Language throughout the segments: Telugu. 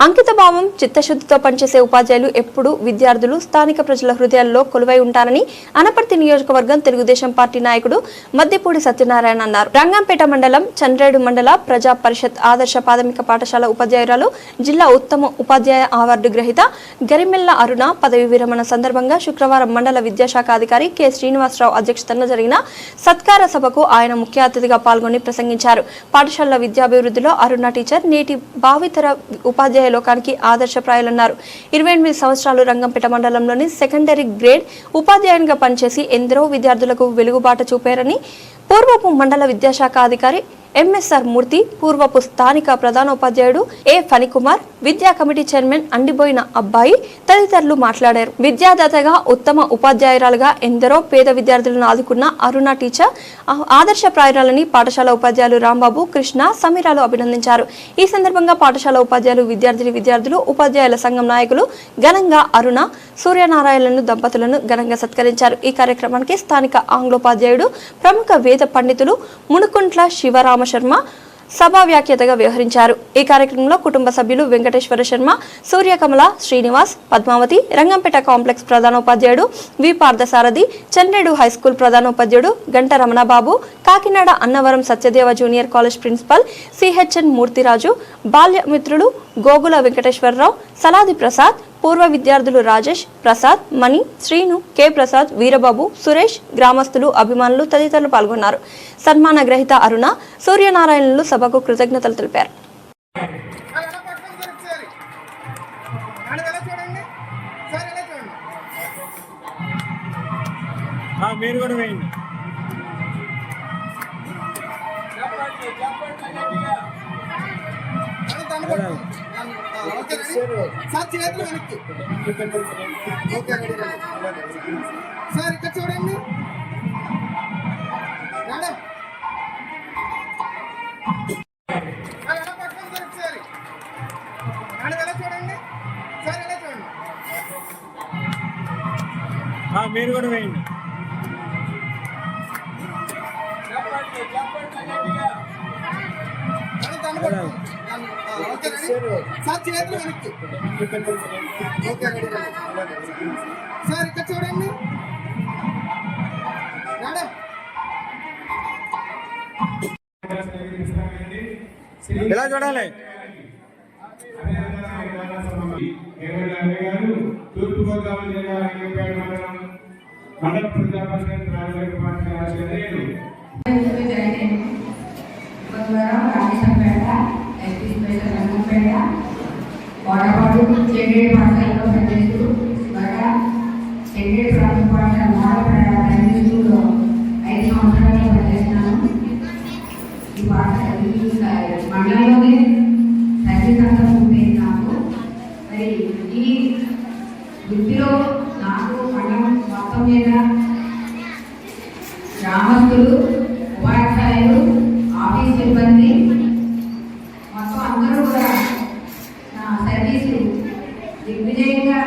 అంకిత భావం చిత్తశుద్ధితో పనిచేసే ఉపాధ్యాయులు ఎప్పుడూ విద్యార్థులు స్థానిక ప్రజల హృదయాల్లో కొలువై ఉంటారని అనపర్తి నియోజకవర్గం తెలుగుదేశం పార్టీ నాయకుడు మద్దిపూడి సత్యనారాయణ అన్నారు. రంగంపేట మండలం చంద్రేడు మండల ప్రజా పరిషత్ ఆదర్శ ప్రాథమిక పాఠశాల ఉపాధ్యాయురాలు జిల్లా ఉత్తమ ఉపాధ్యాయ అవార్డు గ్రహీత గరిమెల్ల అరుణ పదవి విరమణ సందర్భంగా శుక్రవారం మండల విద్యాశాఖ అధికారి కె. శ్రీనివాసరావు అధ్యక్షతన జరిగిన సత్కార సభకు ఆయన ముఖ్య అతిథిగా పాల్గొని ప్రసంగించారు. పాఠశాల విద్యాభివృద్ధిలో అరుణ టీచర్ నేటి భావితర ఉపాధ్యాయ లోకానికి ఆదర్శప్రాయాలన్నారు. ఇరవై ఎనిమిది సంవత్సరాలు రంగంపేట మండలంలోని సెకండరీ గ్రేడ్ ఉపాధ్యాయునిగా పనిచేసి ఎందరో విద్యార్థులకు వెలుగుబాట చూపారని పూర్వపు మండల విద్యాశాఖ అధికారి ఎంఎస్ఆర్ మూర్తి పూర్వపు స్థానిక ప్రధానోపాధ్యాయుడు ఏ ఫణికుమార్ విద్యా కమిటీ చైర్మన్ అండిబోయిన అబ్బాయి తదితరులు మాట్లాడారు. విద్యాదాతగా ఉత్తమ ఉపాధ్యాయురాలుగా ఎందరో పేద విద్యార్థులను ఆదుకున్న అరుణ టీచర్ ఆదర్శ ఆదర్శప్రాయురాలని పాఠశాల ఉపాధ్యాయులు రాంబాబు కృష్ణ సమీరాలు అభినందించారు. ఈ సందర్భంగా పాఠశాల ఉపాధ్యాయులు విద్యార్థిని విద్యార్థులు ఉపాధ్యాయుల సంఘం నాయకులు ఘనంగా అరుణ సూర్యనారాయణను దంపతులను ఘనంగా సత్కరించారు. ఈ కార్యక్రమానికి స్థానిక ఆంగ్లోపాధ్యాయుడు ప్రముఖ వేద పండితులు మునుకుంట్ల శివరామ శర్మ సభా వ్యాఖ్యతగా వ్యవహరించారు. ఈ కార్యక్రమంలో కుటుంబ సభ్యులు Venkateswara Sharma Suryakamala Srinivas Padmavathi Rangampeta complex ప్రధానోపాధ్యాయుడు V Parthasarathi high high school ప్రధానోపాధ్యాయుడు Ganta Ramanababu Kakinada Annavaram Satyadeva junior college principal CHN Murthyraju బాల్యమిత్రులు Gogula Venkateswararao Saladi Prasad పూర్వ విద్యార్థులు రాజేష్ ప్రసాద్ మణి శ్రీను కె. ప్రసాద్ వీరబాబు సురేష్ గ్రామస్తులు అభిమానులు తదితరులు పాల్గొన్నారు. సన్మాన గ్రహీత అరుణ సూర్యనారాయణలు సభకు కృతజ్ఞతలు తెలిపారు. మీరు కూడా వేయండి. సార్ చేతులు వెనక్కి. సార్ ఇక్కడ చూడండి. మేడం. మీరు కూడా వేయండి. అని దాన్ని సార్ చేతులు వెనక్కి సార్ ఇక్కడ చూడండి మేడం ఇలా చూడాలి? తూర్పుగోదావరి జిల్లా రంగంపేట మండలం మండల ప్రజా పరిషత్ ప్రాథమిక పాఠశాల చంద్రేడు ద్వారా వాడపాడు చెన్నై పాఠశాలలో పనిచేస్తూ బాగా చెన్నై ప్రాథమిక పాఠశాల మోడపేట ప్రైమరీ ఐదు సంవత్సరాలు పనిచేస్తున్నాను. ఈ పాఠశాల మండలంలోనే సర్వీస్ అంతా నాకు. మరి ఈ వృత్తిలో నాకు మండలం మొత్తం మీద గ్రామస్తులు ఉపాధ్యాయులు ఆఫీస్ సిబ్బంది మొత్తం అందరూ కూడా నా సర్వీసు దిగ్విజయంగా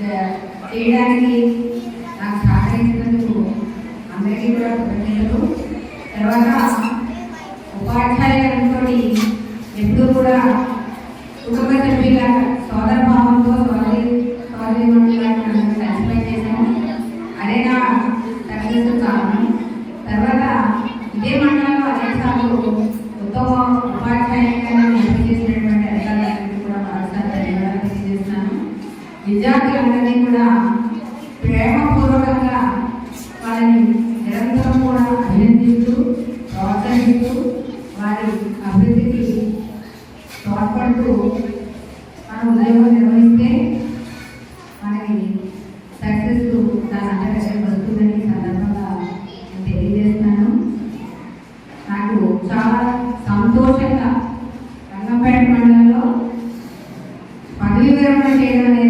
ఆ, చేయడానికి నాకు సహకరించినందుకు అందరికీ కూడా కృతజ్ఞతలు. తర్వాత ఉపాధ్యాయులంతో ఎప్పుడూ కూడా కుటుంబ సభ్యుల సోదర భావంతో సోదరి సోదరి నన్ను సాటిస్ఫై చేశాను. అదే నా సక్సెస్ కారణం. తర్వాత ఇదే మండలంలో అనేక సార్లు ఉత్తమ ఉపాధ్యాయులుగా ఎంపిక చేసినటువంటి అధికారులందరికీ కూడా మరోసారి ధన్యవాదాలు తెలియజేస్తున్నాను. విద్యార్థులందరినీ కూడా ప్రేమపూర్వకంగా వారిని నిరంతరం కూడా అభినందిస్తూ ప్రోత్సహిస్తూ వారి అభివృద్ధికి తోడ్పడుతూ మన ఉద్యోగం నిర్వహిస్తే మనకి సక్సెస్ తన అంతర్గతం వస్తుందని సందర్భంగా నేను తెలియజేస్తున్నాను. నాకు చాలా సంతోషంగా రంగంపేట మండలంలో పదవి విరమణ చేయడం అనేది